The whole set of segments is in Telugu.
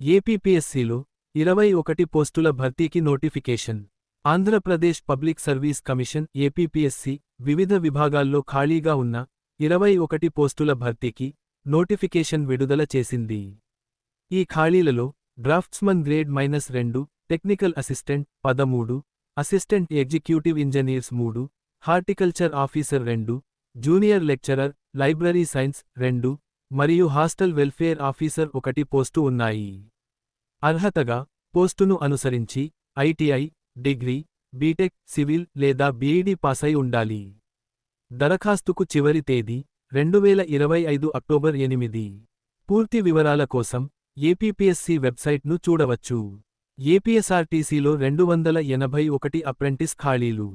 ఏపీపీఎస్సీలో ఇరవై ఒకటి పోస్టుల భర్తీకి notification. Andhra Pradesh public service commission APPSC వివిధ విభాగాల్లో ఖాళీగా ఉన్న ఇరవై ఒకటి పోస్టుల భర్తీకి నోటిఫికేషన్ విడుదల చేసింది. ఈ ఖాళీలలో డ్రాఫ్ట్స్మన్ గ్రేడ్ మైనస్ రెండు టెక్నికల్ అసిస్టెంట్ పదమూడు అసిస్టెంట్ ఎగ్జిక్యూటివ్ ఇంజనీర్స్ మూడు హార్టికల్చర్ ఆఫీసర్ రెండు జూనియర్ లెక్చరర్ లైబ్రరీ సైన్స్ రెండు మరియు హాస్టల్ వెల్ఫేర్ ఆఫీసర్ ఒకటి పోస్టు ఉన్నాయి. అర్హతగా పోస్టును అనుసరించి ఐటీఐ డిగ్రీ బీటెక్ సివిల్ లేదా బీఈడీ పాసై ఉండాలి. దరఖాస్తుకు చివరి తేదీ రెండు వేల ఇరవై ఐదు అక్టోబర్ ఎనిమిది. పూర్తి వివరాల కోసం ఏపీపీఎస్సీ వెబ్సైట్ను చూడవచ్చు. ఏపీఎస్ఆర్టీసీలో రెండు వందల ఎనభై ఒకటి అప్రెంటిస్ ఖాళీలు.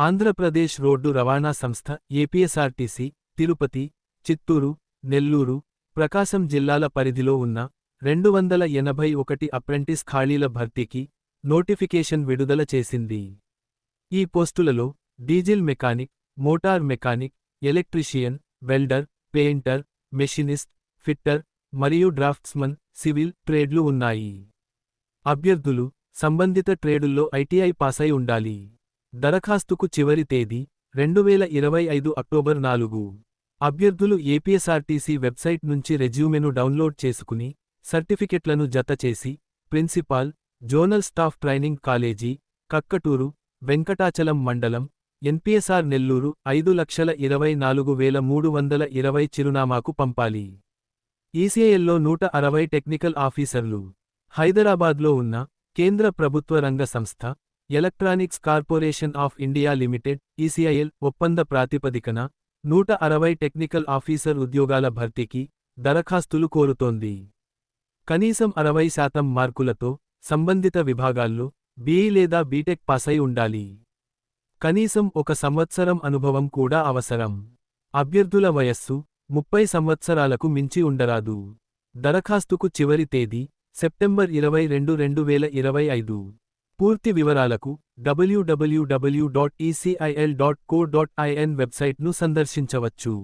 ఆంధ్రప్రదేశ్ రోడ్డు రవాణా సంస్థ ఏపీఎస్ఆర్టీసీ తిరుపతి చిత్తూరు నెల్లూరు ప్రకాశం జిల్లాల పరిధిలో ఉన్న రెండు వందల ఎనభై ఒకటి అప్రెంటిస్ ఖాళీల భర్తీకి నోటిఫికేషన్ విడుదల చేసింది. ఈ పోస్టులలో diesel mechanic motor mechanic electrician welder painter machinist fitter మరియు డ్రాఫ్ట్స్మన్ సివిల్ ట్రేడ్లు ఉన్నాయి. అభ్యర్థులు సంబంధిత ట్రేడుల్లో ఐటీఐ పాసై ఉండాలి. దరఖాస్తుకు చివరి తేదీ రెండు వేల ఇరవై ఐదు అక్టోబర్ నాలుగు. అభ్యర్థులు ఏపీఎస్ఆర్టీసీ వెబ్సైట్ నుంచి రెజ్యూమెను డౌన్లోడ్ చేసుకుని సర్టిఫికెట్లను జతచేసి principal zonal staff training college Kakkaturu Venkatachalam మండలం ఎన్పిఎస్ఆర్ నెల్లూరు ఐదు లక్షల ఇరవై నాలుగు వేల మూడు వందల ఇరవై చిరునామాకు పంపాలి. ఈసీఐఎల్లో నూట అరవై టెక్నికల్ ఆఫీసర్లు. హైదరాబాద్లో ఉన్న కేంద్ర ప్రభుత్వ రంగ సంస్థ electronics corporation of India limited ECIL ఒప్పంద ప్రాతిపదికన నూట అరవై టెక్నికల్ ఆఫీసర్ ఉద్యోగాల భర్తీకి దరఖాస్తులు కోరుతోంది. కనీసం అరవై శాతం మార్కులతో సంబంధిత విభాగాల్లో బీఈ లేదా బీటెక్ పాసై ఉండాలి. కనీసం ఒక సంవత్సరం అనుభవం కూడా అవసరం. అభ్యర్థుల వయస్సు ముప్పై సంవత్సరాలకు మించి ఉండరాదు. దరఖాస్తుకు చివరి తేదీ సెప్టెంబర్ ఇరవై రెండు రెండు వేల ఇరవై ఐదు. పూర్తి వివరాలకు డబ్ల్యూడబ్ల్యూడబ్ల్యూ dot ECIL dot co dot IN వెబ్సైట్ను సందర్శించవచ్చు.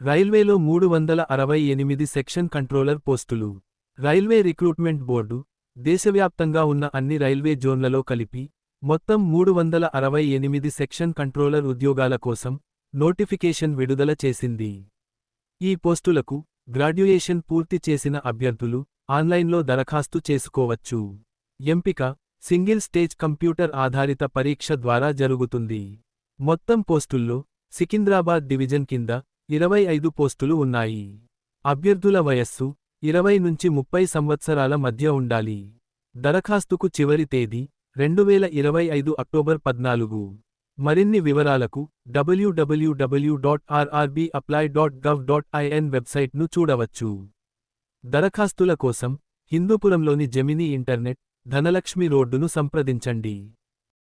రైల్వేలో మూడు వందల అరవై ఎనిమిది సెక్షన్ కంట్రోలర్ పోస్టులు. రైల్వే రిక్రూట్మెంట్ బోర్డు దేశవ్యాప్తంగా ఉన్న అన్ని రైల్వే జోన్లలో కలిపి మొత్తం మూడు వందల అరవై ఎనిమిది సెక్షన్ కంట్రోలర్ ఉద్యోగాల కోసం నోటిఫికేషన్ విడుదల చేసింది. ఈ పోస్టులకు గ్రాడ్యుయేషన్ పూర్తి చేసిన అభ్యర్థులు ఆన్లైన్లో దరఖాస్తు చేసుకోవచ్చు. ఎంపిక సింగిల్ స్టేజ్ కంప్యూటర్ ఆధారిత పరీక్ష ద్వారా జరుగుతుంది. మొత్తం పోస్టుల్లో సికింద్రాబాద్ డివిజన్ కింద ఇరవై ఐదు పోస్టులు ఉన్నాయి. అభ్యర్థుల వయస్సు ఇరవై నుంచి ముప్పై సంవత్సరాల మధ్య ఉండాలి. దరఖాస్తుకు చివరి తేదీ రెండు వేల ఇరవై ఐదు అక్టోబర్ పద్నాలుగు. మరిన్ని వివరాలకు డబ్ల్యూడబ్ల్యూడబ్ల్యూ dot RRB apply dot gov dot IN వెబ్సైట్ను చూడవచ్చు. దరఖాస్తుల కోసం హిందూపురంలోని జెమినీ ఇంటర్నెట్ ధనలక్ష్మి రోడ్డును సంప్రదించండి.